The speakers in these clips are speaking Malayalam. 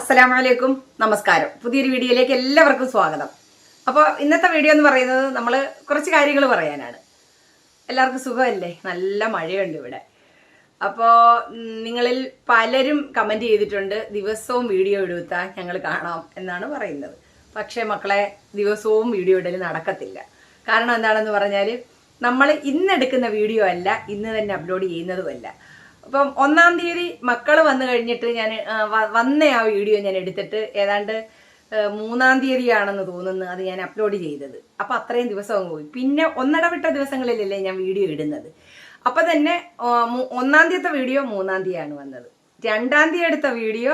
അസ്സലാമു അലൈക്കും നമസ്കാരം. പുതിയൊരു വീഡിയോയിലേക്ക് എല്ലാവർക്കും സ്വാഗതം. അപ്പോൾ ഇന്നത്തെ വീഡിയോ എന്ന് പറയുന്നത് നമ്മൾ കുറച്ച് കാര്യങ്ങൾ പറയാനാണ്. എല്ലാവർക്കും സുഖമല്ലേ? നല്ല മഴയുണ്ട് ഇവിടെ. അപ്പോൾ നിങ്ങളിൽ പലരും കമന്റ് ചെയ്തിട്ടുണ്ട് ദിവസവും വീഡിയോ എടുത്താൽ ഞങ്ങൾ കാണാം എന്നാണ് പറയുന്നത്. പക്ഷേ മക്കളെ ദിവസവും വീഡിയോ ഇടൽ നടക്കത്തില്ല. കാരണം എന്താണെന്ന് പറഞ്ഞാൽ നമ്മൾ ഇന്നെടുക്കുന്ന വീഡിയോ അല്ല ഇന്ന് തന്നെ അപ്ലോഡ് ചെയ്യുന്നതുമല്ല അപ്പം ഒന്നാം തീയതി മക്കൾ വന്നു കഴിഞ്ഞിട്ട് ഞാൻ വന്ന ആ വീഡിയോ ഞാൻ എടുത്തിട്ട് ഏതാണ്ട് മൂന്നാം തീയതിയാണെന്ന് തോന്നുന്നു അത് ഞാൻ അപ്ലോഡ് ചെയ്തത്. അപ്പം അത്രയും ദിവസം അങ്ങ് പോയി. പിന്നെ ഒന്നിടവിട്ട ദിവസങ്ങളിലല്ലേ ഞാൻ വീഡിയോ ഇടുന്നത്. അപ്പം തന്നെ ഒന്നാം തീയത്തെ വീഡിയോ മൂന്നാം തീയതിയാണ് വന്നത്. രണ്ടാം തീയതി എടുത്ത വീഡിയോ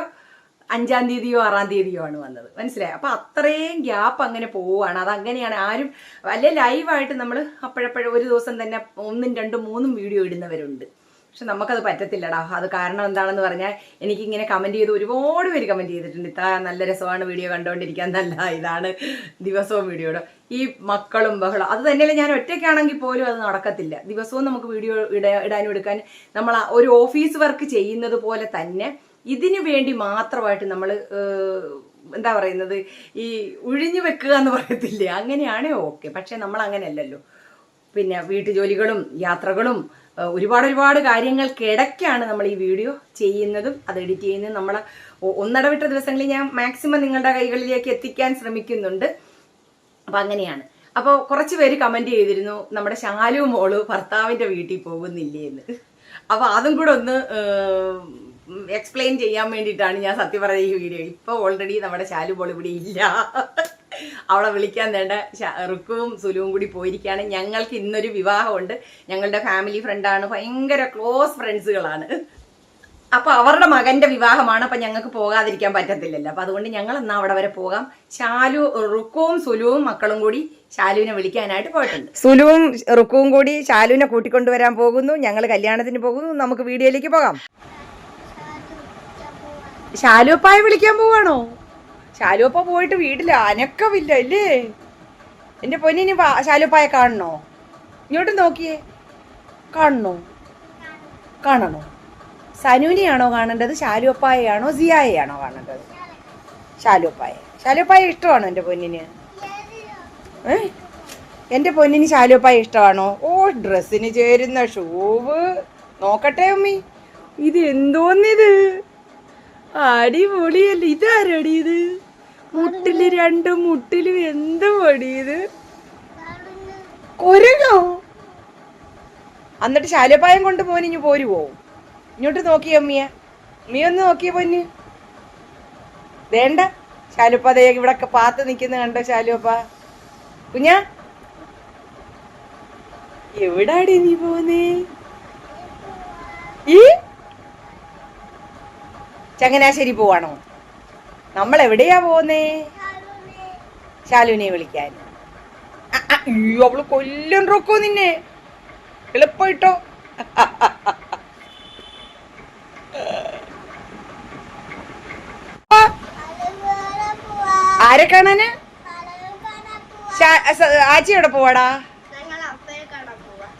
അഞ്ചാം തീയതിയോ ആറാം തീയതിയോ ആണ് വന്നത്. മനസ്സിലായി? അപ്പൊ അത്രയും ഗ്യാപ്പ് അങ്ങനെ പോവുകയാണ് അത് അങ്ങനെയാണ്. ആരും അല്ലെ ലൈവായിട്ട് നമ്മൾ അപ്പോഴപ്പോഴും ഒരു ദിവസം തന്നെ ഒന്നും രണ്ടും മൂന്നും വീഡിയോ ഇടുന്നവരുണ്ട്. പക്ഷെ നമുക്കത് പറ്റത്തില്ലടാ. അത് കാരണം എന്താണെന്ന് പറഞ്ഞാൽ എനിക്ക് ഇങ്ങനെ കമന്റ് ചെയ്ത് ഒരുപാട് പേര് കമന്റ് ചെയ്തിട്ടുണ്ട്. ഇത്ര നല്ല രസമാണ് വീഡിയോ കണ്ടുകൊണ്ടിരിക്കാൻ നല്ല ഇതാണ് ദിവസവും വീഡിയോയുടെ ഈ മക്കളും ബഹളം അത് തന്നെയല്ല ഞാൻ ഒറ്റയ്ക്കാണെങ്കിൽ പോലും അത് നടക്കത്തില്ല. ദിവസവും നമുക്ക് വീഡിയോ ഇട ഇടാനും എടുക്കാൻ നമ്മൾ ഒരു ഓഫീസ് വർക്ക് ചെയ്യുന്നത് പോലെ തന്നെ ഇതിനു വേണ്ടി മാത്രമായിട്ട് നമ്മൾ എന്താ പറയുന്നത്? ഈ ഒഴിഞ്ഞു വെക്കുക എന്ന് പറയത്തില്ലേ? അങ്ങനെയാണേ ഓക്കെ പക്ഷെ നമ്മൾ അങ്ങനെയല്ലല്ലോ പിന്നെ വീട്ടുജോലികളും യാത്രകളും ഒരുപാട് ഒരുപാട് കാര്യങ്ങൾക്കിടയ്ക്കാണ് നമ്മൾ ഈ വീഡിയോ ചെയ്യുന്നതും അത് എഡിറ്റ് ചെയ്യുന്നതും. നമ്മൾ ഒന്നടവിട്ട ദിവസങ്ങളിൽ ഞാൻ മാക്സിമം നിങ്ങളുടെ കൈകളിലേക്ക് എത്തിക്കാൻ ശ്രമിക്കുന്നുണ്ട്. അപ്പം അങ്ങനെയാണ്. അപ്പോൾ കുറച്ച് പേര് കമന്റ് ചെയ്തിരുന്നു നമ്മുടെ ശാലു മോൾ ഭർത്താവിന്റെ വീട്ടിൽ പോകുന്നില്ലേ എന്ന്. അപ്പോൾ അതും കൂടെ ഒന്ന് എക്സ്പ്ലെയിൻ ചെയ്യാൻ വേണ്ടിയിട്ടാണ് ഞാൻ സത്യം പറഞ്ഞ ഈ വീഡിയോ. ഇപ്പോൾ ഓൾറെഡി നമ്മുടെ ശാലു മോൾ ഇവിടെ ഇല്ല. അവളെ വിളിക്കാൻ വേണ്ട. റുക്കുവും സുലുവും കൂടി പോയിരിക്കുകയാണ്. ഞങ്ങൾക്ക് ഇന്നൊരു വിവാഹമുണ്ട്. ഞങ്ങളുടെ ഫാമിലി ഫ്രണ്ടാണ് ഭയങ്കര ക്ലോസ് ഫ്രണ്ട്സുകളാണ് അപ്പൊ അവരുടെ മകന്റെ വിവാഹമാണ്. അപ്പൊ ഞങ്ങൾക്ക് പോകാതിരിക്കാൻ പറ്റത്തില്ലല്ലോ. അപ്പൊ അതുകൊണ്ട് ഞങ്ങൾ എന്നാ അവിടെ വരെ പോകാം. ശാലു റുക്കുവും സുലുവും മക്കളും കൂടി ശാലുവിനെ വിളിക്കാനായിട്ട് പോയിട്ടുണ്ട്. സുലുവും റുക്കുവും കൂടി ശാലുവിനെ കൂട്ടിക്കൊണ്ടുവരാൻ പോകുന്നു. ഞങ്ങൾ കല്യാണത്തിന് പോകുന്നു. നമുക്ക് വീഡിയോയിലേക്ക് പോകാം. ശാലുപ്പായ വിളിക്കാൻ പോവാണോ? ശാലുപ്പ പോയിട്ട് വീട്ടിൽ അനക്കമില്ല അല്ലേ എന്റെ പൊന്നിനി ശാലുപ്പായ കാണണോ? ഇങ്ങോട്ട് നോക്കിയേ. കാണണോ? കാണണോ? സനുവിനെയാണോ കാണേണ്ടത് ശാലുപ്പായയാണോ സിയായയാണോ കാണേണ്ടത്? ശാലുപ്പായ ശാലുപ്പായ ഇഷ്ടമാണോ എന്റെ പൊന്നിന്? ഏ? എന്റെ പൊന്നിന് ശാലുപ്പായ ഇഷ്ടമാണോ? ഓ ഡ്രസ്സിന് ചേരുന്ന ഷൂവ്. നോക്കട്ടെ അമ്മി ഇത് എന്തോന്നിത്? അടിപൊളിയല്ലേ ഇതാരടി ഇത്? മുട്ടിൽ രണ്ട് മുട്ടിലും എന്ത് പൊടിയത് ഇത്? കൊരങ്ങോ? എന്നിട്ട് ശാലപ്പായം കൊണ്ട് പോനിഞ്ഞു പോരുവോ? ഇങ്ങോട്ട് നോക്കി അമ്മിയ. നീ ഒന്ന് നോക്കിയ പൊന്ന്. വേണ്ട. ശാലുപ്പ ദേ ഇവിടെ ഒക്കെ പാത്ത് നിൽക്കുന്ന കണ്ടോ ശാലുപ്പ? കുഞ്ഞ. എവിടാടി നീ പോന്നേ ഈ? ചങ്ങനാശ്ശേരി പോവാണോ? നമ്മൾ എവിടെയാ പോന്നേ ശാലുവിനെ വിളിക്കാൻ. അയ്യോ അവൾ കൊല്ലം റൊക്കോ നിന്നെ. എളുപ്പമായിട്ടോ ആരെ കാണാന്? ആച്ചി എവിടെ പോവാടാ?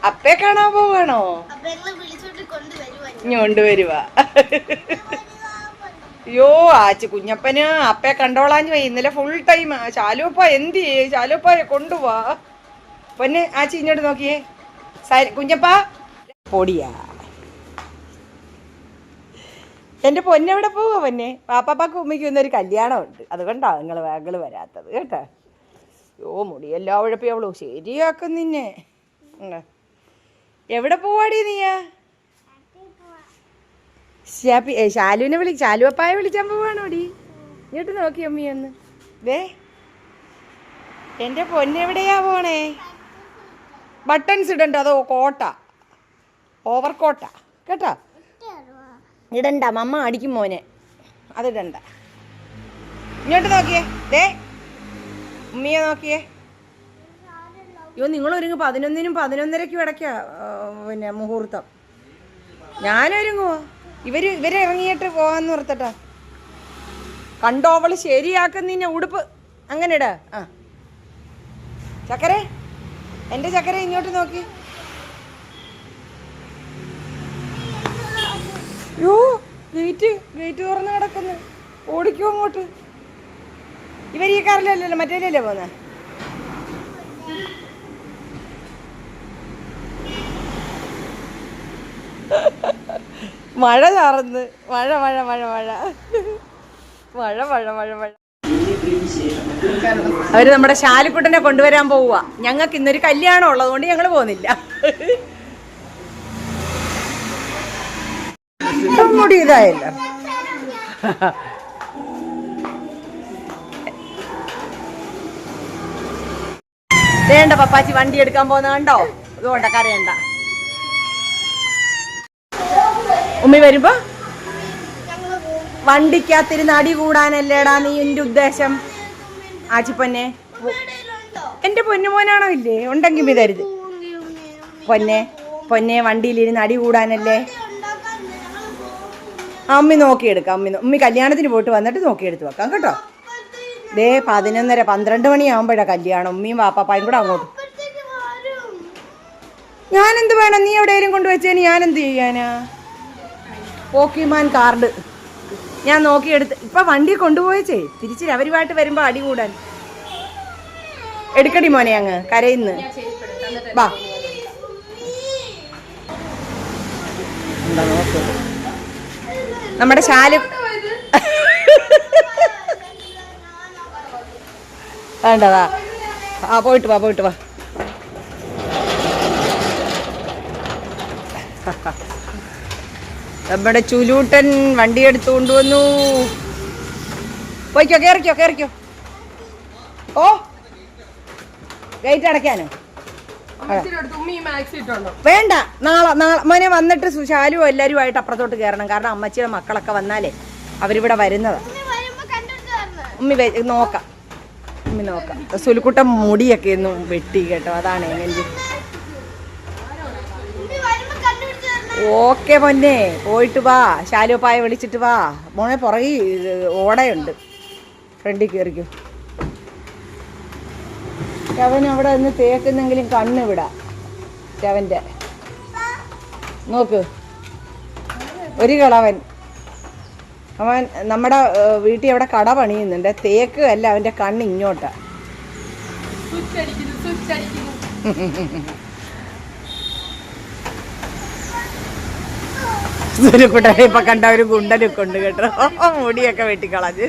അപ്പേ കാണാൻ പോവാണോ? കൊണ്ടുവരുവാ. അയ്യോ ആച്ചി കുഞ്ഞപ്പന് അപ്പയെ കണ്ടോളാഞ്ഞു പോയി. ഇന്നലെ ഫുൾ ടൈം ചാലുപ്പ എന്ത് ചെയ്യേ? ശാലുപ്പയെ കൊണ്ടുപോവാ പൊന്നെ ആച്ചി ഇങ്ങോട്ട് നോക്കിയേ. കുഞ്ഞപ്പ. പൊടിയാ. എന്റെ പൊന്നെവിടെ പോവാ പൊന്നെ? പാപ്പാപ്പാക്ക് ഉമ്മയ്ക്ക് ഇന്നൊരു കല്യാണമുണ്ട്. അതുകൊണ്ടാണ് നിങ്ങൾ വേഗങ്ങൾ വരാത്തത് കേട്ടോ. യോ മുടിയെല്ലാം ഉഴപ്പി. അവളു ശരിയാക്കും നിന്നെ. എവിടെ പോവാടി നീയാ? ഷാപ്പി ഏ, ശാലുവിനെ വിളി ശാലുവപ്പായ വിളിച്ചാൻ പോവാണോടി ഇങ്ങോട്ട് നോക്കി അമ്മി ഒന്ന്. ദേ എന്റെ പൊന്നെവിടെയാ പോണേ? ബട്ടൺസ് ഇടണ്ട അതോ കോട്ട? ഓവർ കോട്ട. കേട്ടോ? ഇടണ്ട മമ്മ അടിക്കും മോനെ. അതിടണ്ട. ഇങ്ങോട്ട് നോക്കിയേ. ദേ ഉമ്മിയെ നോക്കിയേ. അയ്യോ നിങ്ങൾ ഒരുങ്ങ് പതിനൊന്നിനും പതിനൊന്നരയ്ക്കും ഇടയ്ക്കാ പിന്നെ മുഹൂർത്തം. ഞാനൊരുങ്ങുവോ? ഇവർ ഇവരെ ഇറങ്ങിയിട്ട് പോകാന്ന് ഓർത്തട്ടാ. കണ്ടോ അവൾ ശരിയാക്കുന്നതിന് ഉടുപ്പ് അങ്ങനെ ഇട. ആ. ചക്കരെ എന്റെ ചക്കര ഇങ്ങോട്ട് നോക്കി. യോ ഗേറ്റ് ഗേറ്റ് തുറന്ന് കിടക്കുന്നു. ഓടിക്കോ അങ്ങോട്ട്. ഇവർ ഈ കാറിലല്ലല്ലോ മറ്റേലല്ലേ പോന്നെ? മഴ ചാർന്ന് മഴ മഴ മഴ മഴ. മഴ മഴ മഴ മഴ. അവർ നമ്മുടെ ശാലിക്കുട്ടനെ കൊണ്ടുവരാൻ പോവുക ഞങ്ങൾക്ക് ഇന്നൊരു കല്യാണം ഉള്ളതുകൊണ്ട് ഞങ്ങൾ പോകുന്നില്ല മുടി ഇതായല്ലോ. വേണ്ട പപ്പാച്ചി വണ്ടി എടുക്കാൻ പോകുന്ന കണ്ടോ? അതുകൊണ്ട കരയണ്ട. ഉമ്മി വരുമ്പോ? വണ്ടിക്കകത്തിരുന്ന് അടി കൂടാനല്ലേടാ നീ എന്റെ ഉദ്ദേശം? ആച്ചിപ്പൊന്നെ എന്റെ പൊന്നുമോനാണോ ഇല്ലേ? ഉണ്ടെങ്കിൽ വിതരുത് പൊന്നെ പൊന്നെ വണ്ടിയിലിരുന്ന് അടി കൂടാനല്ലേ? അമ്മി നോക്കിയെടുക്കാം അമ്മി ഉമ്മി കല്യാണത്തിന് പോയിട്ട് വന്നിട്ട് നോക്കിയെടുത്ത് വെക്കാം കേട്ടോ. ദേ പതിനൊന്നര പന്ത്രണ്ട് മണിയാകുമ്പോഴാ കല്യാണം. ഉമ്മിയും വാപ്പാപ്പായും കൂടെ അങ്ങോട്ട്. ഞാനെന്ത് വേണം? നീ എവിടെയെങ്കിലും കൊണ്ടുവച്ചേന്? ഞാനെന്ത് ചെയ്യാനാ? Pokemon card. ഞാൻ നോക്കിയെടുത്ത് ഇപ്പൊ വണ്ടി കൊണ്ടുപോയച്ചേ തിരിച്ച് അവരുമായിട്ട് വരുമ്പോ അടി കൂടാൻ. എടുക്കടി മോനെ അങ്ങ് കരയിന്ന്. വാ. നമ്മുടെ ശാലു വേണ്ടതാ ആ പോയിട്ട് വാ പോയിട്ട് വാ. നമ്മുടെ ചുലൂട്ടൻ വണ്ടി എടുത്തു കൊണ്ടുവന്നു. പോയിക്കോ കയറിക്കോ കയറിക്കോ ഓ ഗേറ്റ് അടയ്ക്കാനോ? വേണ്ട നാളെ നാളെ. മോനെ വന്നിട്ട് സുശാലും എല്ലാവരുമായിട്ട് അപ്പുറത്തോട്ട് കയറണം. കാരണം അമ്മച്ചിയുടെ മക്കളൊക്കെ വന്നാലേ അവരിവിടെ വരുന്നത്. ഉമ്മി നോക്കാം. ഉമ്മി നോക്കാം. സുലുക്കുട്ട മുടിയൊക്കെ ഒന്ന് വെട്ടി കേട്ടോ. അതാണ് എങ്ങനെ ഇനി വരുമ്പോ കണ്ടുപിടിച്ച് തരണം ഓക്കെ പൊന്നെ പോയിട്ട് വാ. ശാലുപ്പായ വിളിച്ചിട്ട് വാ. മോനെ പുറകെ ഓടയുണ്ട്. ഫ്രണ്ടിൽ കയറിക്കും ടവൻ അവിടെ നിന്ന് തേക്കുന്നെങ്കിലും കണ്ണ് വിടാ. അവന്റെ നോക്ക്. ഒരു കളവൻ. അവൻ നമ്മുടെ വീട്ടിൽ അവിടെ കട പണിയുന്നുണ്ട്. തേക്ക് അല്ല അവന്റെ കണ്ണ് ഇങ്ങോട്ടാ. സുരുക്കുട്ടനെ ഇപ്പൊ കണ്ട ഒരു ഗുണ്ടനൊക്കെ ഉണ്ട് കേട്ടോ. മുടിയൊക്കെ വെട്ടിക്കളഞ്ഞ്.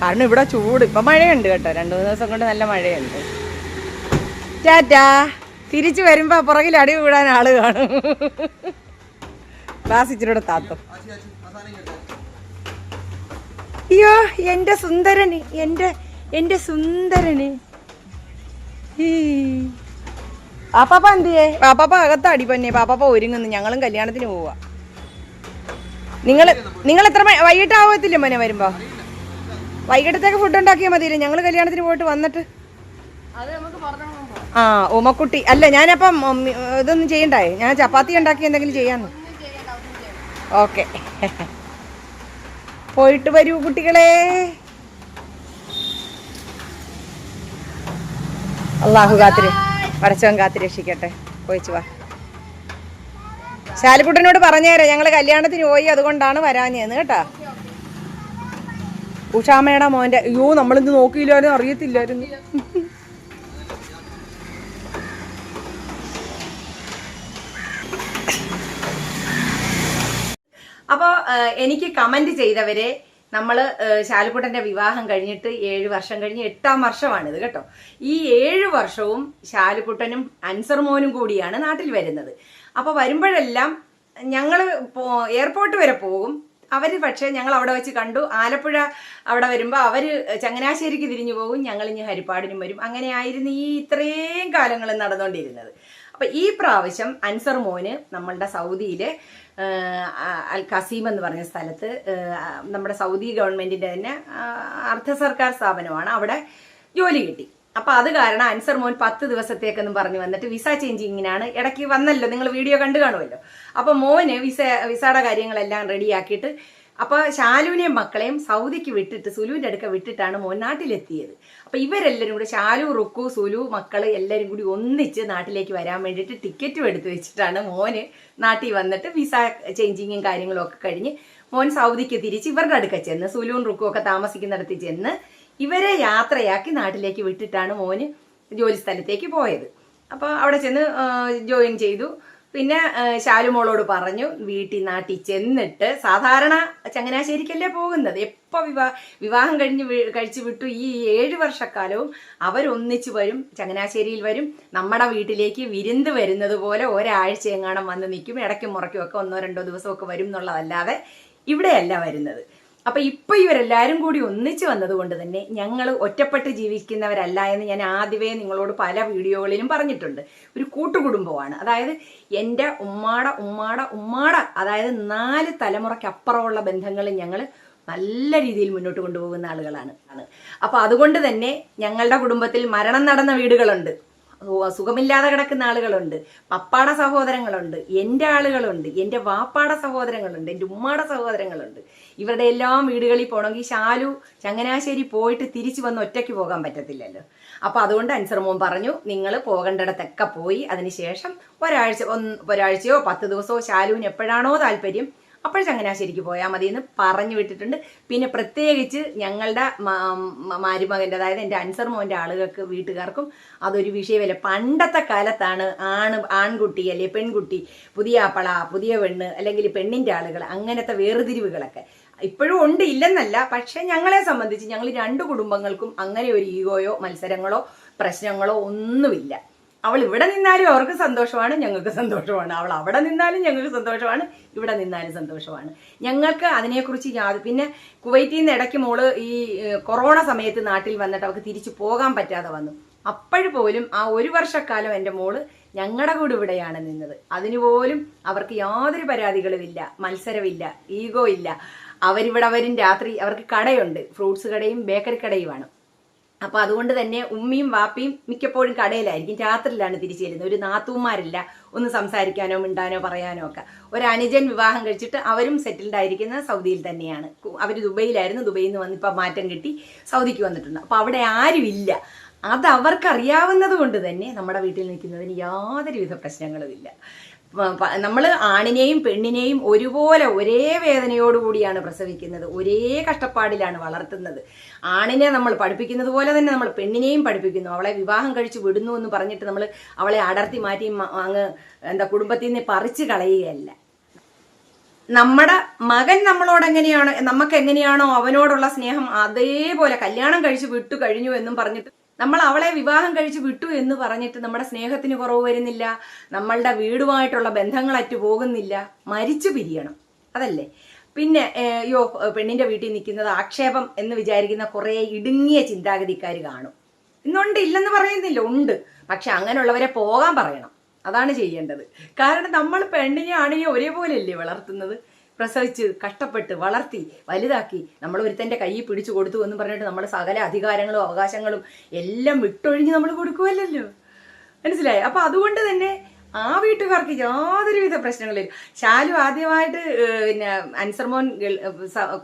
കാരണം ഇവിടെ ചൂട്. ഇപ്പൊ മഴയുണ്ട് കേട്ടോ. രണ്ടു മൂന്ന് ദിവസം കൊണ്ട് നല്ല മഴയുണ്ട്. ടാറ്റാ തിരിച്ചു വരുമ്പോ പുറകിൽ അടി വിടാൻ ആൾ കാണും. ക്ലാസ് ഇച്ചിരൂടെ താത്തും. അയ്യോ എന്റെ സുന്ദരന് എന്റെ എന്റെ സുന്ദരന്. പാപ്പാപ്പ എന്തിയേ? പാപ്പാപ്പ അകത്ത് പന്നെ. പാപ്പാപ്പ ഒരുങ്ങുന്നു. ഞങ്ങളും കല്യാണത്തിന് പോവാ. നിങ്ങൾ നിങ്ങൾ എത്ര വൈകിട്ടാവത്തില്ലേ മോനെ വരുമ്പോ? വൈകിട്ടത്തേക്ക് ഫുഡ് ഉണ്ടാക്കിയാൽ മതിയില്ലേ. ഞങ്ങൾ കല്യാണത്തിന് പോയിട്ട് വന്നിട്ട്. ആ ഉമക്കുട്ടി അല്ല ഞാനപ്പം ഇതൊന്നും ചെയ്യണ്ടായി ഞാൻ ചപ്പാത്തി ഉണ്ടാക്കി എന്തെങ്കിലും ചെയ്യാന്ന്. ഓക്കെ. പോയിട്ട് വരൂ കുട്ടികളെ. അള്ളാഹു കാത്തിരി പടച്ചവൻ കാത്തിരക്ഷിക്കട്ടെ പോയിച്ചു വാ. ശാലിക്കുട്ടനോട് പറഞ്ഞേരാ ഞങ്ങൾ കല്യാണത്തിന് പോയി അതുകൊണ്ടാണ് വരാഞ്ഞേന്ന് കേട്ടാ. ഉഷാമയുടെ മോന്റെ അയ്യോ നമ്മളിന്ന് നോക്കിയില്ലായിരുന്നു അറിയത്തില്ലായിരുന്നു. അപ്പോൾ എനിക്ക് കമന്റ് ചെയ്തവരെ നമ്മൾ ശാലുക്കുട്ടന്റെ വിവാഹം കഴിഞ്ഞിട്ട് ഏഴ് വർഷം കഴിഞ്ഞ് എട്ടാം വർഷമാണിത് കേട്ടോ. ഈ ഏഴ് വർഷവും ശാലുക്കുട്ടനും അൻസർ മോനും കൂടിയാണ് നാട്ടിൽ വരുന്നത്. അപ്പോൾ വരുമ്പോഴെല്ലാം ഞങ്ങൾ എയർപോർട്ട് വരെ പോകും. അവർ പക്ഷേ ഞങ്ങൾ അവിടെ വെച്ച് കണ്ടു. ആലപ്പുഴ അവിടെ വരുമ്പോൾ അവർ ചങ്ങനാശ്ശേരിക്ക് തിരിഞ്ഞു പോകും. ഞങ്ങൾ ഇനി ഹരിപ്പാടിനും വരും. അങ്ങനെ ആയിരുന്നു ഈ ഇത്രയും കാലങ്ങൾ നടന്നുകൊണ്ടിരുന്നത് അപ്പം ഈ പ്രാവശ്യം അൻസർ മോന് നമ്മളുടെ സൗദിയിലെ അൽ കസീം എന്ന് പറഞ്ഞ സ്ഥലത്ത് നമ്മുടെ സൗദി ഗവൺമെന്റിന്റെ തന്നെ അർദ്ധ സർക്കാർ സ്ഥാപനമാണ്. അവിടെ ജോലി കിട്ടി. അപ്പൊ അത് കാരണം അൻസർ മോൻ പത്ത് ദിവസത്തേക്കെന്ന് പറഞ്ഞു വന്നിട്ട് വിസ ചേഞ്ചിങ്ങിനാണ് ഇടയ്ക്ക് വന്നല്ലോ നിങ്ങൾ വീഡിയോ കണ്ടു കാണുമല്ലോ. അപ്പൊ മോന് വിസ വിസയുടെ കാര്യങ്ങളെല്ലാം റെഡിയാക്കിയിട്ട് അപ്പൊ ശാലുവിനെയും മക്കളെയും സൗദിക്ക് വിട്ടിട്ട് സുലുവിന്റെ അടുക്ക വിട്ടിട്ടാണ് മോൻ നാട്ടിലെത്തിയത്. അപ്പൊ ഇവരെല്ലാരും കൂടി ശാലു റുക്കു സുലു മക്കൾ എല്ലാരും കൂടി ഒന്നിച്ച് നാട്ടിലേക്ക് വരാൻ വേണ്ടിയിട്ട് ടിക്കറ്റും എടുത്തു വെച്ചിട്ടാണ് മോന് നാട്ടിൽ വന്നിട്ട് വിസ ചേഞ്ചിങ്ങും കാര്യങ്ങളും ഒക്കെ കഴിഞ്ഞ് മോൻ സൗദിക്ക് തിരിച്ച് ഇവരുടെ അടുക്ക ചെന്ന് സുലുവും റുക്കും ഒക്കെ താമസിക്കുന്നിടത്ത് ചെന്ന് ഇവരെ യാത്രയാക്കി നാട്ടിലേക്ക് വിട്ടിട്ടാണ് മോന് ജോലി സ്ഥലത്തേക്ക് പോയത്. അപ്പോൾ അവിടെ ചെന്ന് ജോയിൻ ചെയ്തു. പിന്നെ ശാലുമോളോട് പറഞ്ഞു വീട്ടിൽ നാട്ടിൽ ചെന്നിട്ട് സാധാരണ ചങ്ങനാശ്ശേരിക്കല്ലേ പോകുന്നത്? എപ്പോൾ വിവാഹ വിവാഹം കഴിഞ്ഞ് കഴിച്ചു വിട്ടു ഈ ഏഴ് വർഷക്കാലവും അവരൊന്നിച്ച് വരും ചങ്ങനാശ്ശേരിയിൽ വരും. നമ്മുടെ വീട്ടിലേക്ക് വിരുന്ന് വരുന്നത് പോലെ ഒരാഴ്ച എങ്ങാണം വന്ന് നിൽക്കും. ഇടയ്ക്കും മുറയ്ക്കും ഒക്കെ ഒന്നോ രണ്ടോ ദിവസമൊക്കെ വരും എന്നുള്ളതല്ലാതെ ഇവിടെയല്ല വരുന്നത്. അപ്പൊ ഇപ്പൊ ഇവരെല്ലാരും കൂടി ഒന്നിച്ചു വന്നതുകൊണ്ട് തന്നെ ഞങ്ങൾ ഒറ്റപ്പെട്ട് ജീവിക്കുന്നവരല്ല എന്ന് ഞാൻ ആദ്യമേ നിങ്ങളോട് പല വീഡിയോകളിലും പറഞ്ഞിട്ടുണ്ട്. ഒരു കൂട്ടുകുടുംബമാണ്. അതായത് എന്റെ ഉമ്മാട ഉമ്മാട ഉമ്മാട അതായത് നാല് തലമുറയ്ക്കപ്പുറമുള്ള ബന്ധങ്ങൾ ഞങ്ങൾ നല്ല രീതിയിൽ മുന്നോട്ട് കൊണ്ടുപോകുന്ന ആളുകളാണ്. അപ്പോൾ അപ്പൊ അതുകൊണ്ട് തന്നെ ഞങ്ങളുടെ കുടുംബത്തിൽ മരണം നടന്ന വീടുകളുണ്ട്. സുഖമില്ലാതെ കിടക്കുന്ന ആളുകളുണ്ട്. പപ്പാട സഹോദരങ്ങളുണ്ട്. എന്റെ ആളുകളുണ്ട്. എന്റെ വാപ്പാട സഹോദരങ്ങളുണ്ട്. എന്റെ ഉമ്മാടെ സഹോദരങ്ങളുണ്ട്. ഇവരുടെ എല്ലാം വീടുകളിൽ പോകണമെങ്കിൽ ശാലു ചങ്ങനാശ്ശേരി പോയിട്ട് തിരിച്ചു വന്ന് ഒറ്റയ്ക്ക് പോകാൻ പറ്റത്തില്ലല്ലോ. അപ്പോൾ അതുകൊണ്ട് അൻസർമോൻ പറഞ്ഞു നിങ്ങൾ പോകേണ്ടിടത്തൊക്കെ പോയി. അതിനുശേഷം ഒരാഴ്ച ഒരാഴ്ചയോ പത്ത് ദിവസമോ ശാലുവിന് എപ്പോഴാണോ താല്പര്യം അപ്പോൾ ചങ്ങനാശ്ശേരിക്ക് പോയാൽ മതി എന്ന് പറഞ്ഞു വിട്ടിട്ടുണ്ട്. പിന്നെ പ്രത്യേകിച്ച് ഞങ്ങളുടെ മാരുമകന്റെ അതായത് എന്റെ അൻസർ മോന്റെ ആളുകൾക്ക് വീട്ടുകാർക്കും അതൊരു വിഷയമല്ല. പണ്ടത്തെ കാലത്താണ് ആണ് ആൺകുട്ടി അല്ലെ പെൺകുട്ടി പുതിയ അപ്പള പുതിയ പെണ്ണ് അല്ലെങ്കിൽ പെണ്ണിന്റെ ആളുകൾ അങ്ങനത്തെ വേർതിരിവുകളൊക്കെ. ഇപ്പോഴും ഉണ്ട് ഇല്ലെന്നല്ല. പക്ഷെ ഞങ്ങളെ സംബന്ധിച്ച് ഞങ്ങൾ രണ്ട് കുടുംബങ്ങൾക്കും അങ്ങനെ ഒരു ഈഗോയോ മത്സരങ്ങളോ പ്രശ്നങ്ങളോ ഒന്നുമില്ല. അവൾ ഇവിടെ നിന്നാലും അവർക്ക് സന്തോഷമാണ് ഞങ്ങൾക്ക് സന്തോഷമാണ്. അവൾ അവിടെ നിന്നാലും ഞങ്ങൾക്ക് സന്തോഷമാണ് ഇവിടെ നിന്നാലും സന്തോഷമാണ്. ഞങ്ങൾക്ക് അതിനെക്കുറിച്ച് യാതൊരു പിന്നെ കുവൈറ്റിൽ നിന്ന് ഇടയ്ക്ക് മോൾ ഈ കൊറോണ സമയത്ത് നാട്ടിൽ വന്നിട്ട് അവൾക്ക് തിരിച്ചു പോകാൻ പറ്റാതെ വന്നു. അപ്പോഴും പോലും ആ ഒരു വർഷക്കാലം എന്റെ മോൾ ഞങ്ങളുടെ കൂടെ ഇവിടെയാണ് നിന്നത്. അതിനുപോലും അവർക്ക് യാതൊരു പരാതികളുമില്ല മത്സരമില്ല ഈഗോ ഇല്ല. അവരിവിടെ വരും രാത്രി അവർക്ക് കടയുണ്ട്. ഫ്രൂട്ട്സ് കടയും ബേക്കറി കടയുമാണ്. അപ്പൊ അതുകൊണ്ട് തന്നെ ഉമ്മയും വാപ്പയും മിക്കപ്പോഴും കടയിലായിരിക്കും. രാത്രിയിലാണ് തിരിച്ചു ചെല്ലുന്നത്. ഒരു നാത്തൂമാരില്ല ഒന്ന് സംസാരിക്കാനോ മിണ്ടാനോ പറയാനോ ഒക്കെ. ഒരു അനുജൻ വിവാഹം കഴിച്ചിട്ട് അവരും സെറ്റിൽഡ് ആയിരിക്കുന്ന സൗദിയിൽ തന്നെയാണ്. അവർ ദുബൈയിലായിരുന്നു. ദുബൈയിൽ നിന്ന് വന്നിപ്പോൾ മാറ്റം കിട്ടി സൗദിക്ക് വന്നിട്ടുണ്ട്. അപ്പൊ അവിടെ ആരുമില്ല അത് അവർക്കറിയാവുന്നത് കൊണ്ട് തന്നെ നമ്മുടെ വീട്ടിൽ നിൽക്കുന്നതിന് യാതൊരുവിധ പ്രശ്നങ്ങളുമില്ല നമ്മൾ ആണിനെയും പെണ്ണിനെയും ഒരുപോലെ ഒരേ വേദനയോടുകൂടിയാണ് പ്രസവിക്കുന്നത്. ഒരേ കഷ്ടപ്പാടിലാണ് വളർത്തുന്നത്. ആണിനെ നമ്മൾ പഠിപ്പിക്കുന്നത് പോലെ തന്നെ നമ്മൾ പെണ്ണിനെയും പഠിപ്പിക്കുന്നു. അവളെ വിവാഹം കഴിച്ച് വിടുന്നു എന്ന് പറഞ്ഞിട്ട് നമ്മൾ അവളെ അടർത്തി മാറ്റി അങ്ങ് എന്താ കുടുംബത്തിൽ നിന്ന് പറിച്ചു കളയുകയല്ല. നമ്മുടെ മകൻ നമ്മളോട് എങ്ങനെയാണോ നമുക്ക് എങ്ങനെയാണോ അവനോടുള്ള സ്നേഹം അതേപോലെ കല്യാണം കഴിച്ച് വിട്ടു കഴിഞ്ഞു എന്നും പറഞ്ഞിട്ട് നമ്മൾ അവളെ വിവാഹം കഴിച്ച് വിട്ടു എന്ന് പറഞ്ഞിട്ട് നമ്മുടെ സ്നേഹത്തിന് കുറവ് വരുന്നില്ല നമ്മളുടെ വീടുമായിട്ടുള്ള ബന്ധങ്ങൾ അറ്റു പോകുന്നില്ല മരിച്ചു പിരിയണം. അതല്ലേ? പിന്നെ യോ പെണ്ണിന്റെ വീട്ടിൽ നിൽക്കുന്നത് ആക്ഷേപം എന്ന് വിചാരിക്കുന്ന കുറേ ഇടുങ്ങിയ ചിന്താഗതിക്കാർ കാണും. ഇന്നുണ്ട് ഇല്ലെന്ന് പറയുന്നില്ല ഉണ്ട്. പക്ഷെ അങ്ങനെയുള്ളവരെ പോകാൻ പറയണം. അതാണ് ചെയ്യേണ്ടത്. കാരണം നമ്മൾ പെണ്ണിനെ ആണിനെ ഒരേപോലെയല്ലേ വളർത്തുന്നത്? പ്രസവിച്ച് കഷ്ടപ്പെട്ട് വളർത്തി വലുതാക്കി നമ്മൾ ഒരുത്തന്റെ കൈ പിടിച്ചു കൊടുത്തു എന്ന് പറഞ്ഞിട്ട് നമ്മുടെ സകല അധികാരങ്ങളും അവകാശങ്ങളും എല്ലാം വിട്ടൊഴിഞ്ഞ് നമ്മൾ കൊടുക്കുമല്ലോ മനസ്സിലായി? അപ്പൊ അതുകൊണ്ട് തന്നെ ആ വീട്ടുകാർക്ക് യാതൊരുവിധ പ്രശ്നങ്ങളില്ല. ശാലു ആദ്യമായിട്ട് പിന്നെ അൻസർമോൻ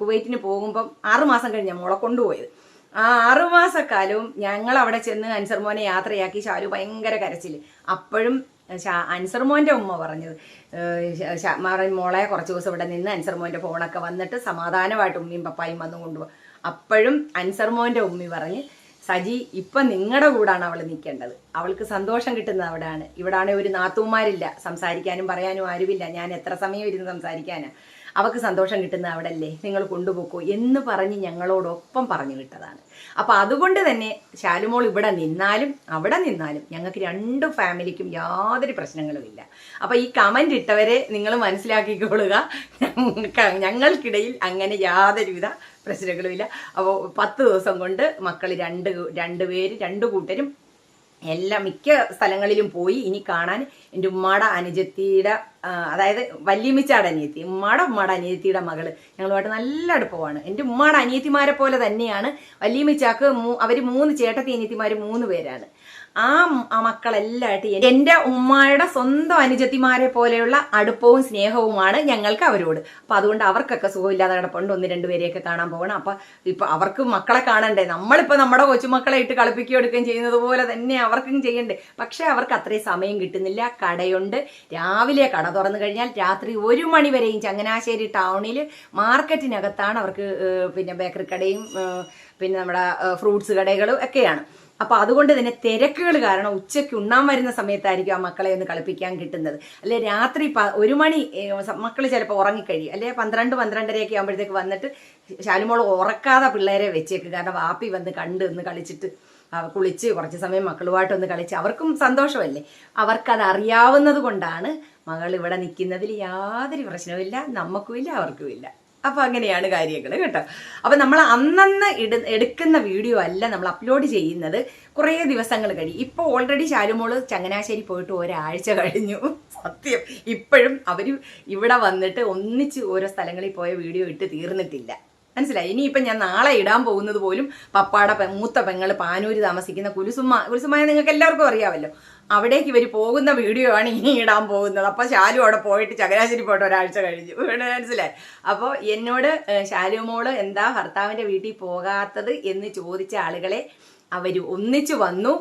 കുവൈറ്റിന് പോകുമ്പം ആറുമാസം കഴിഞ്ഞ മോളെ കൊണ്ടുപോയത്. ആ ആറുമാസക്കാലവും ഞങ്ങൾ അവിടെ ചെന്ന് അൻസർമോനെ യാത്രയാക്കി ശാലു ഭയങ്കര കരച്ചിൽ അപ്പോഴും ശാ- അൻസർമോന്റെ ഉമ്മ പറഞ്ഞത്. പറഞ്ഞു, മോളെ കുറച്ച് ദിവസം ഇവിടെ നിന്ന് അൻസർമോന്റെ ഫോണൊക്കെ വന്നിട്ട് സമാധാനമായിട്ട് ഉമ്മയും പപ്പായും വന്നു കൊണ്ടുപോകും അപ്പോഴും അൻസർമോന്റെ ഉമ്മി പറഞ്ഞ് സജി ഇപ്പൊ നിങ്ങളുടെ കൂടാണ് അവൾ നിൽക്കേണ്ടത് അവൾക്ക് സന്തോഷം കിട്ടുന്നത് അവിടെയാണ് ഇവിടാണ് ഒരു നാത്തൂമാരില്ല സംസാരിക്കാനും പറയാനും ആരുമില്ല. ഞാൻ എത്ര സമയം ഇരുന്ന് സംസാരിക്കാനാ? അവൾക്ക് സന്തോഷം കിട്ടുന്നത് അവിടെ അല്ലേ നിങ്ങൾ കൊണ്ടുപോക്കോ എന്ന് പറഞ്ഞ് ഞങ്ങളോടൊപ്പം പറഞ്ഞു വിട്ടതാണ്. അപ്പൊ അതുകൊണ്ട് തന്നെ ശാലുമോൾ ഇവിടെ നിന്നാലും അവിടെ നിന്നാലും ഞങ്ങൾക്ക് രണ്ട് ഫാമിലിക്കും യാതൊരു പ്രശ്നങ്ങളും ഇല്ല. അപ്പൊ ഈ കമന്റ് ഇട്ടവരെ നിങ്ങൾ മനസ്സിലാക്കിക്കൊള്ളുക ഞങ്ങൾക്ക് ഞങ്ങൾക്കിടയിൽ അങ്ങനെ യാതൊരുവിധ പ്രശ്നങ്ങളുമില്ല അപ്പോൾ പത്ത് ദിവസം കൊണ്ട് മക്കൾ രണ്ട് രണ്ട് പേര് രണ്ട് കൂട്ടരും എല്ലാ മിക്ക സ്ഥലങ്ങളിലും പോയി ഇനി കാണാൻ എന്റെ ഉമ്മാടെ അനുജത്തിയുടെ അതായത് വല്യമ്മിച്ചാട് അനിയത്തി. ഉമ്മാടെ ഉമ്മാടെ അനിയത്തിയുടെ മകൾ ഞങ്ങളുമായിട്ട് നല്ല അടുപ്പമാണ്. എന്റെ ഉമ്മാടെ അനിയത്തിമാരെ പോലെ തന്നെയാണ് വല്യമ്മിച്ചാക്ക് മൂ അവർ മൂന്ന് ചേട്ടത്തി അനിയത്തിമാർ മൂന്ന് പേരാണ്. ആ മക്കളെല്ലായിട്ട് എന്റെ ഉമ്മായുടെ സ്വന്തം അനുജത്തിമാരെ പോലെയുള്ള അടുപ്പവും സ്നേഹവുമാണ് ഞങ്ങൾക്ക് അവരോട്. അപ്പൊ അതുകൊണ്ട് അവർക്കൊക്കെ സുഖമില്ലാതെ കിടപ്പുണ്ട്. ഒന്ന് രണ്ടുപേരെയൊക്കെ കാണാൻ പോകണം. അപ്പൊ ഇപ്പൊ അവർക്ക് മക്കളെ കാണണ്ടേ? നമ്മളിപ്പോ നമ്മുടെ കൊച്ചുമക്കളെ ഇട്ട് കളിപ്പിക്കുകയും എടുക്കുകയും ചെയ്യുന്നത് പോലെ തന്നെ അവർക്കും ചെയ്യണ്ടേ? പക്ഷെ അവർക്ക് അത്രയും സമയം കിട്ടുന്നില്ല. കടയുണ്ട്. രാവിലെ കട തുറന്നു കഴിഞ്ഞാൽ രാത്രി ഒരു മണി വരെയും ചങ്ങനാശ്ശേരി ടൗണിൽ മാർക്കറ്റിനകത്താണ് അവർക്ക് പിന്നെ ബേക്കറി കടയും പിന്നെ നമ്മുടെ ഫ്രൂട്ട്സ് കടകളും ഒക്കെയാണ്. അപ്പൊ അതുകൊണ്ട് തന്നെ തിരക്കുകൾ കാരണം ഉച്ചയ്ക്ക് ഉണ്ണാൻ വരുന്ന സമയത്തായിരിക്കും ആ മക്കളെ ഒന്ന് കളിപ്പിക്കാൻ കിട്ടുന്നത്. അല്ലെ രാത്രി ഒരു മണി മക്കൾ ചിലപ്പോൾ ഉറങ്ങിക്കഴിയും. അല്ലെ പന്ത്രണ്ട് പന്ത്രണ്ടരയൊക്കെ ആകുമ്പോഴത്തേക്ക് വന്നിട്ട് ശാലുമോൾ ഉറക്കാതെ പിള്ളേരെ വെച്ചേക്ക്. കാരണം വാപ്പി വന്ന് കണ്ട് ഒന്ന് കളിച്ചിട്ട് കുളിച്ച് കുറച്ച് സമയം മക്കളുമായിട്ടൊന്ന് കളിച്ച് അവർക്കും സന്തോഷമല്ലേ? അവർക്കത് അറിയാവുന്നത് കൊണ്ടാണ് മകൾ ഇവിടെ നിൽക്കുന്നതിൽ യാതൊരു പ്രശ്നവുമില്ല നമുക്കുമില്ല അവർക്കുമില്ല. അപ്പൊ അങ്ങനെയാണ് കാര്യങ്ങൾ കേട്ടോ. അപ്പൊ നമ്മൾ അന്നന്ന് ഇട എടുക്കുന്ന വീഡിയോ അല്ല നമ്മൾ അപ്ലോഡ് ചെയ്യുന്നത് കുറേ ദിവസങ്ങൾ കഴിഞ്ഞു. ഇപ്പൊ ഓൾറെഡി ശാലുമോൾ ചങ്ങനാശ്ശേരി പോയിട്ട് ഒരാഴ്ച കഴിഞ്ഞു. സത്യം. ഇപ്പോഴും അവർ ഇവിടെ വന്നിട്ട് ഒന്നിച്ച് ഓരോ സ്ഥലങ്ങളിൽ പോയ വീഡിയോ ഇട്ട് തീർന്നിട്ടില്ല. മനസ്സിലായി? ഇനിയിപ്പം ഞാൻ നാളെ ഇടാൻ പോകുന്നത് പോലും പപ്പാടെ മൂത്ത പെങ്ങൾ പാനൂര് താമസിക്കുന്ന കുലുസുമ്മ കുലുസുമായ നിങ്ങൾക്ക് എല്ലാവർക്കും അറിയാമല്ലോ. അവിടേക്ക് ഇവർ പോകുന്ന വീഡിയോ ആണ് ഇനി ഇടാൻ പോകുന്നത്. അപ്പോൾ ശാലു അവിടെ പോയിട്ട് ചങ്ങനാശ്ശേരി പോയിട്ട് ഒരാഴ്ച കഴിഞ്ഞു. മനസ്സിലായി? അപ്പോൾ എന്നോട് ശാലു മോൾ എന്താ ഭർത്താവിന്റെ വീട്ടിൽ പോകാത്തത് എന്ന് ചോദിച്ച ആളുകളെ അവർ ഒന്നിച്ചു വന്നു.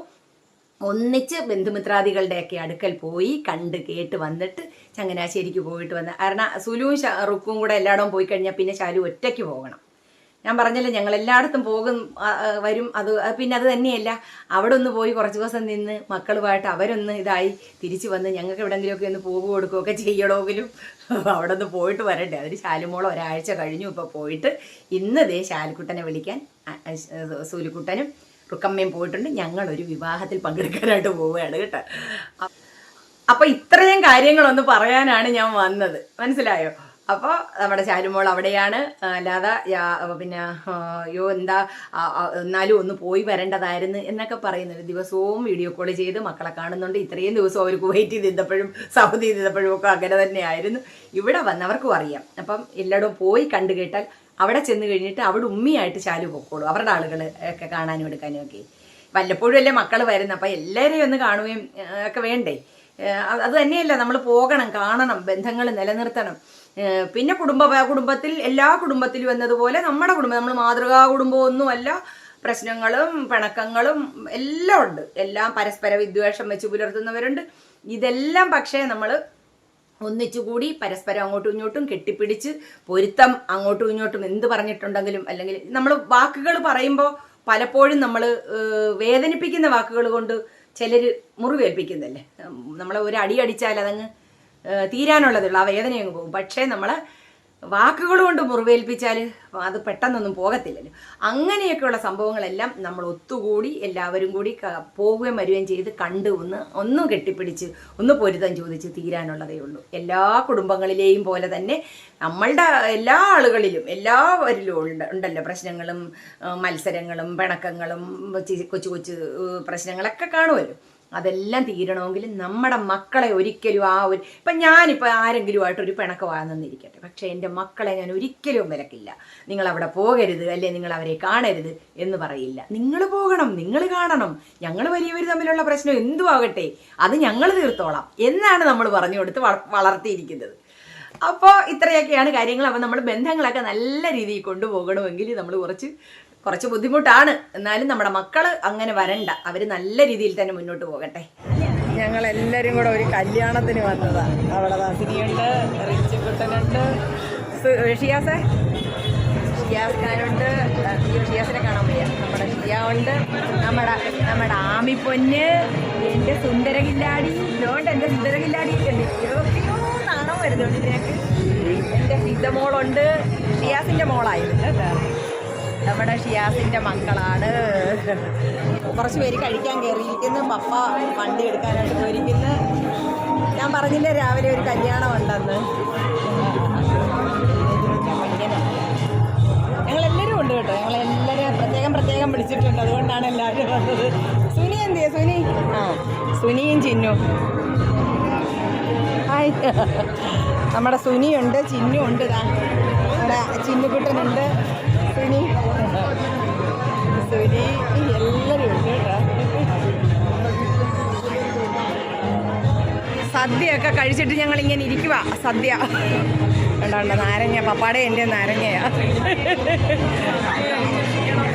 ഒന്നിച്ച് ബന്ധുമിത്രാദികളുടെയൊക്കെ അടുക്കൽ പോയി കണ്ട് കേട്ട് വന്നിട്ട് ചങ്ങനാശ്ശേരിക്ക് പോയിട്ട് വന്ന്. കാരണം സുലുവും റുക്കും കൂടെ എല്ലായിടവും പോയി കഴിഞ്ഞാൽ പിന്നെ ശാലു ഒറ്റയ്ക്ക് പോകണം. ഞാൻ പറഞ്ഞല്ലോ ഞങ്ങൾ എല്ലായിടത്തും പോകും വരും അത് പിന്നെ അത് തന്നെയല്ല. അവിടെ ഒന്ന് പോയി കുറച്ച് ദിവസം നിന്ന് മക്കളുമായിട്ട് അവരൊന്ന് ഇതായി തിരിച്ചു വന്ന് ഞങ്ങൾക്ക് എവിടെങ്കിലുമൊക്കെ ഒന്ന് പോകു കൊടുക്കുകയൊക്കെ ചെയ്യണമെങ്കിലും അവിടെ ഒന്ന് പോയിട്ട് വരണ്ടേ. അതിന് ശാലുമോൾ ഒരാഴ്ച കഴിഞ്ഞു ഇപ്പോൾ പോയിട്ട് ഇന്ന് ദേ ശാലുക്കുട്ടനെ വിളിക്കാൻ സൂലിക്കുട്ടനും റുക്കമ്മയും പോയിട്ടുണ്ട്. ഞങ്ങളൊരു വിവാഹത്തിൽ പങ്കെടുക്കാനായിട്ട് പോവുകയാണ് കേട്ടോ. അപ്പൊ ഇത്രയും കാര്യങ്ങളൊന്ന് പറയാനാണ് ഞാൻ വന്നത്. മനസ്സിലായോ? അപ്പോൾ നമ്മുടെ ചാരുമോൾ അവിടെയാണ്. അല്ലാതെ പിന്നെ അയ്യോ എന്താ എന്നാലും ഒന്ന് പോയി വരേണ്ടതായിരുന്നു എന്നൊക്കെ പറയുന്നത് ദിവസവും വീഡിയോ കോൾ ചെയ്ത് മക്കളെ കാണുന്നുണ്ട്. ഇത്രയും ദിവസം അവർ കുവൈറ്റ് ചെയ്തപ്പോഴും സൗദി ചെയ്തപ്പോഴും ഒക്കെ അങ്ങനെ തന്നെയായിരുന്നു. ഇവിടെ വന്നവർക്കും അറിയാം. അപ്പം എല്ലായിടവും പോയി കണ്ടു കേട്ടാൽ അവിടെ ചെന്ന് കഴിഞ്ഞിട്ട് അവിടെ ഉമ്മിയായിട്ട് ചാലു പൊക്കോളൂ. അവരുടെ ആളുകൾ ഒക്കെ കാണാനും എടുക്കാനും ഒക്കെ. വല്ലപ്പോഴും അല്ലേ മക്കൾ വരുന്ന? അപ്പം എല്ലാവരെയും ഒന്ന് കാണുകയും ഒക്കെ വേണ്ടേ? അത് തന്നെയല്ല നമ്മൾ പോകണം കാണണം ബന്ധങ്ങൾ നിലനിർത്തണം. പിന്നെ കുടുംബ കുടുംബത്തിൽ എല്ലാ കുടുംബത്തിലും എന്നതുപോലെ നമ്മുടെ കുടുംബം നമ്മൾ മാതൃകാ കുടുംബമൊന്നുമല്ല പ്രശ്നങ്ങളും പിണക്കങ്ങളും എല്ലാം ഉണ്ട്. എല്ലാം പരസ്പര വിദ്വേഷം വെച്ച് പുലർത്തുന്നവരുണ്ട്. ഇതെല്ലാം പക്ഷേ നമ്മൾ ഒന്നിച്ചുകൂടി പരസ്പരം അങ്ങോട്ടും ഇങ്ങോട്ടും കെട്ടിപ്പിടിച്ച് പൊരുത്തം അങ്ങോട്ടും ഇങ്ങോട്ടും എന്ത് പറഞ്ഞിട്ടുണ്ടെങ്കിലും അല്ലെങ്കിൽ നമ്മൾ വാക്കുകൾ പറയുമ്പോൾ പലപ്പോഴും നമ്മൾ വേദനിപ്പിക്കുന്ന വാക്കുകൾ കൊണ്ട് ചിലർ മുറിവേൽപ്പിക്കുന്നല്ലേ? നമ്മളെ ഒരു അടി അടിച്ചാൽ അതങ്ങ് തീരാനുള്ളതുള്ളൂ. ആ വേദന അങ്ങ് പോകും. പക്ഷേ നമ്മൾ വാക്കുകൾ കൊണ്ട് മുറിവേൽപ്പിച്ചാൽ അത് പെട്ടെന്നൊന്നും പോകത്തില്ലല്ലോ. അങ്ങനെയൊക്കെയുള്ള സംഭവങ്ങളെല്ലാം നമ്മൾ ഒത്തുകൂടി എല്ലാവരും കൂടി പോവുകയും വരികയും ചെയ്ത് കണ്ട് ഒന്ന് ഒന്നും കെട്ടിപ്പിടിച്ച് ഒന്ന് പൊരുത്തം ചോദിച്ച് തീരാനുള്ളതേ ഉള്ളൂ. എല്ലാ കുടുംബങ്ങളിലെയും പോലെ തന്നെ നമ്മളുടെ എല്ലാ ആളുകളിലും എല്ലാവരിലും ഉണ്ട് ഉണ്ടല്ലോ. പ്രശ്നങ്ങളും മത്സരങ്ങളും പിണക്കങ്ങളും കൊച്ചു കൊച്ചു പ്രശ്നങ്ങളൊക്കെ കാണുമല്ലോ. അതെല്ലാം തീരണമെങ്കിൽ നമ്മുടെ മക്കളെ ഒരിക്കലും ആ ഒരു ഇപ്പം ഞാനിപ്പോൾ ആരെങ്കിലുമായിട്ട് ഒരു പിണക്കമാണെന്നിരിക്കട്ടെ പക്ഷേ എന്റെ മക്കളെ ഞാൻ ഒരിക്കലും വിലക്കില്ല. നിങ്ങൾ അവിടെ പോകരുത് അല്ലെ? നിങ്ങൾ അവരെ കാണരുത് എന്ന് പറയില്ല. നിങ്ങൾ പോകണം. നിങ്ങൾ കാണണം. ഞങ്ങൾ വലിയവർ തമ്മിലുള്ള പ്രശ്നം എന്തു ആകട്ടെ അത് ഞങ്ങൾ തീർത്തോളാം എന്നാണ് നമ്മൾ പറഞ്ഞു കൊടുത്ത് വളർത്തിയിരിക്കുന്നത്. അപ്പോൾ ഇത്രയൊക്കെയാണ് കാര്യങ്ങൾ. അപ്പോൾ നമ്മൾ ബന്ധങ്ങളൊക്കെ നല്ല രീതിയിൽ കൊണ്ടുപോകണമെങ്കിൽ നമ്മൾ കുറച്ച് കുറച്ച് ബുദ്ധിമുട്ടാണ്. എന്നാലും നമ്മുടെ മക്കൾ അങ്ങനെ വരണ്ട. അവർ നല്ല രീതിയിൽ തന്നെ മുന്നോട്ട് പോകട്ടെ. ഞങ്ങൾ എല്ലാവരും കൂടെ ഒരു കല്യാണത്തിന് വന്നതാണ് അവിടെ ദാസിനിയുണ്ട് റിച്ചിക്കുട്ടനുണ്ട് ഷിയാസേ? ഷിയാസ് അയ്യോ ഷിയാസിനെ കാണാൻ വയ്യ. നമ്മുടെ ഷിയ ഉണ്ട്. നമ്മുടെ നമ്മുടെ ആമിപ്പൊന്ന് എന്റെ സുന്ദരകില്ലാടി ഇതുകൊണ്ട് എന്റെ സുന്ദരകില്ലാടി നാണം വരുന്നുണ്ട് ഇതിനൊക്കെ എന്റെ സിദ്ധമോളുണ്ട് ഷിയാസിന്റെ മോളായിരുന്നു. കേട്ടോ നമ്മുടെ ഷിയാസിന്റെ മക്കളാണ്. കുറച്ച് പേര് കഴിക്കാൻ കയറിയിരിക്കുന്നു. പപ്പ വണ്ടി എടുക്കാനായിട്ട് പോയിരിക്കുന്നു. ഞാൻ പറഞ്ഞില്ലേ രാവിലെ ഒരു കല്യാണം ഉണ്ടെന്ന്. ഞങ്ങളെല്ലാവരും ഉണ്ട് കേട്ടോ. ഞങ്ങളെല്ലാവരും പ്രത്യേകം പ്രത്യേകം പിടിച്ചിട്ടുണ്ട് അതുകൊണ്ടാണ് എല്ലാവരും വന്നത്. സുനി എന്തിയ? സുനി? ആ സുനിയും ചിന്നു. ഹായ്. നമ്മുടെ സുനിയുണ്ട് ചിന്നു ഉണ്ട് ഇതാ നമ്മുടെ ചിന്നുകുട്ടനുണ്ട്. സുനി സുനി എല്ലാവരും ഉണ്ട് സദ്യയൊക്കെ കഴിച്ചിട്ട് ഞങ്ങൾ ഇങ്ങനെ ഇരിക്കുക സദ്യ. ഉണ്ടാണ്ട നാരങ്ങ പപ്പാട എന്റെ നാരങ്ങയാ. ക്ഷീണം.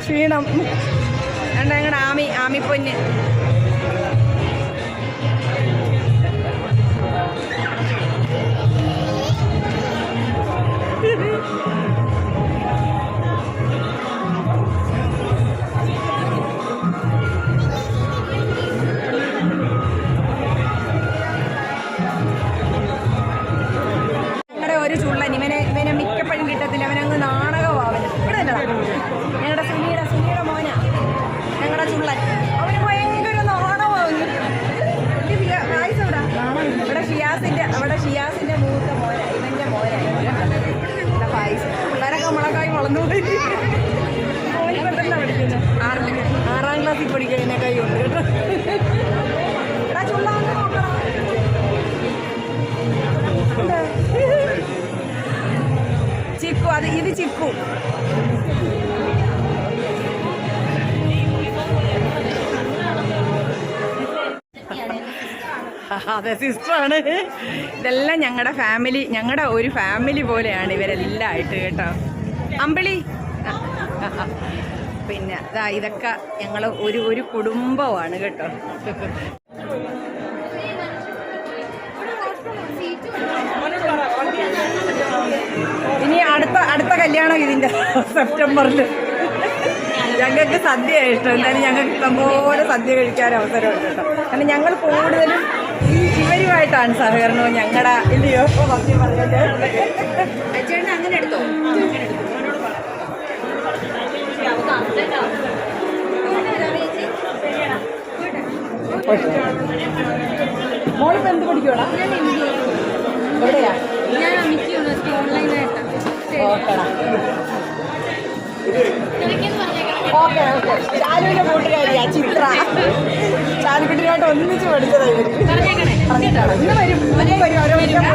ക്ഷീണം ഞങ്ങളുടെ ആമി ആമിപ്പൊന്ന്. ചിക്കു. അത് സിസ്റ്ററാണ്. ഇതെല്ലാം ഞങ്ങളുടെ ഫാമിലി ഞങ്ങളുടെ ഒരു ഫാമിലി പോലെയാണ് ഇവരെല്ലാം ആയിട്ട് കേട്ടോ. അമ്പിളി. പിന്നെ ഇതാ ഇതൊക്കെ ഞങ്ങൾ ഒരു ഒരു കുടുംബമാണ് കേട്ടോ. കല്യാണം ഇതിന്റെ സെപ്റ്റംബറിൽ ഞങ്ങൾക്ക് സദ്യ ഇഷ്ടം. എന്തായാലും ഞങ്ങൾക്ക് ഇഷ്ടംപോലെ സദ്യ കഴിക്കാൻ അവസരമുണ്ട് കേട്ടോ. കാരണം ഞങ്ങൾ കൂടുതലും ഈ ഇവരുമായിട്ടാണ് സഹകരണവും ഞങ്ങളുടെ ഇല്ലയോ? സത്യം പറഞ്ഞത് അങ്ങനെ എടുത്തോ? മോളിപ്പോ എന്ത് പഠിക്കോടാ എവിടെയാ? ഞാൻ അമിക്ക് യൂണിവേഴ്സിറ്റി ഓൺലൈനായിട്ട് ഓക്കെടാ എനിക്കെന്ന് പറഞ്ഞേക്കണം ഓക്കെ ഓക്കെ. ചാലുവിന്റെ കൂട്ടുകാരിയാ ചിത്ര. ചാലുകുട്ടിയുമായിട്ട് ഒന്നിച്ച് പഠിച്ചതായി പറഞ്ഞിട്ടാണ്? ഇന്ന് വരും. ഇന്ന് വരും. ഓരോ പോയിട്ടുണ്ട്.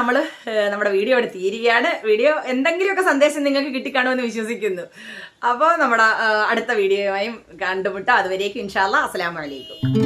നമ്മൾ നമ്മുടെ വീഡിയോ ഇവിടെ തീരുകയാണ്. വീഡിയോ എന്തെങ്കിലുമൊക്കെ സന്ദേശം നിങ്ങൾക്ക് കിട്ടിക്കാണുമെന്ന് വിശ്വസിക്കുന്നു. അപ്പോൾ നമ്മുടെ അടുത്ത വീഡിയോയുമായും കണ്ടുമുട്ടാം. അതുവരേക്കും ഇൻഷാല്ല അസ്സാം അലൈക്കും.